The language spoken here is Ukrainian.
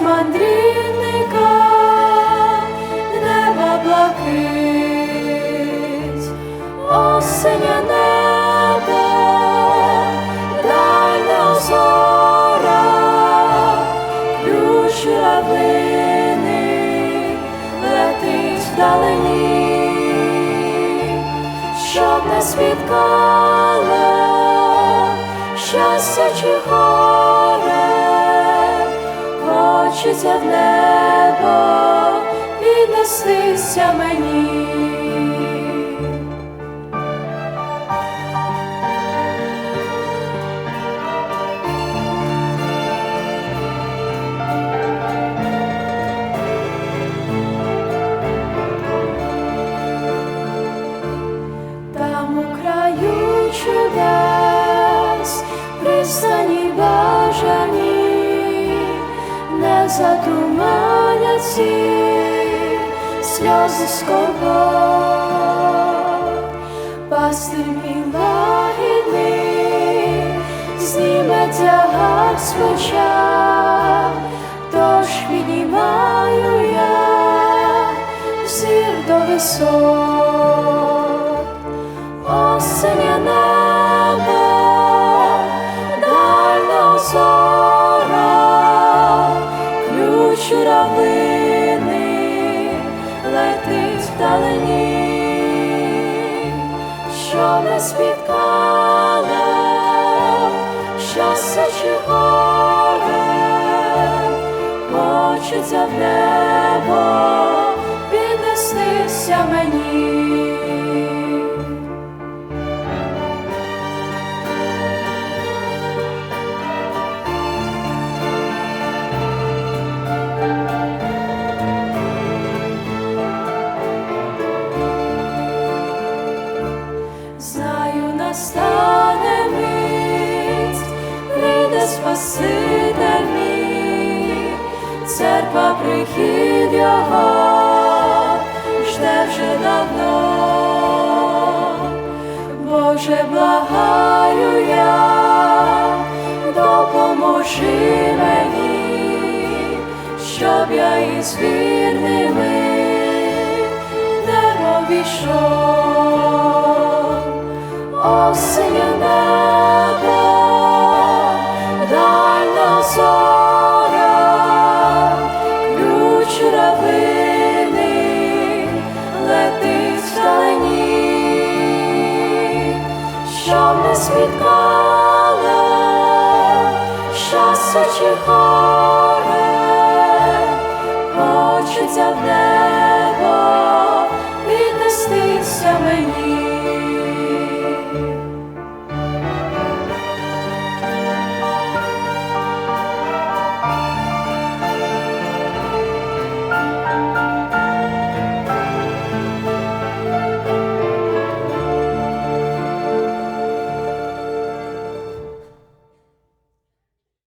Голос мандрівника неба блакить, осеня небо, дальня зора, ключ равлини летить вдалині, щоб не спіткало щастя чи горе хочеться в небо віднестися мені. Ці сльози скорбот. Пастир мій лагідний, зніме тягар з плеча, тож піднімаю я зір до висот. Не спіткало щастя чи горе, хочеться в небо Спаситель мій, церква прихід його жде вже давно. Боже, благаю я, допоможи мені, щоб я із вірними не обійшов. Щоб не спіткало щасу чи горе, хочеться в небо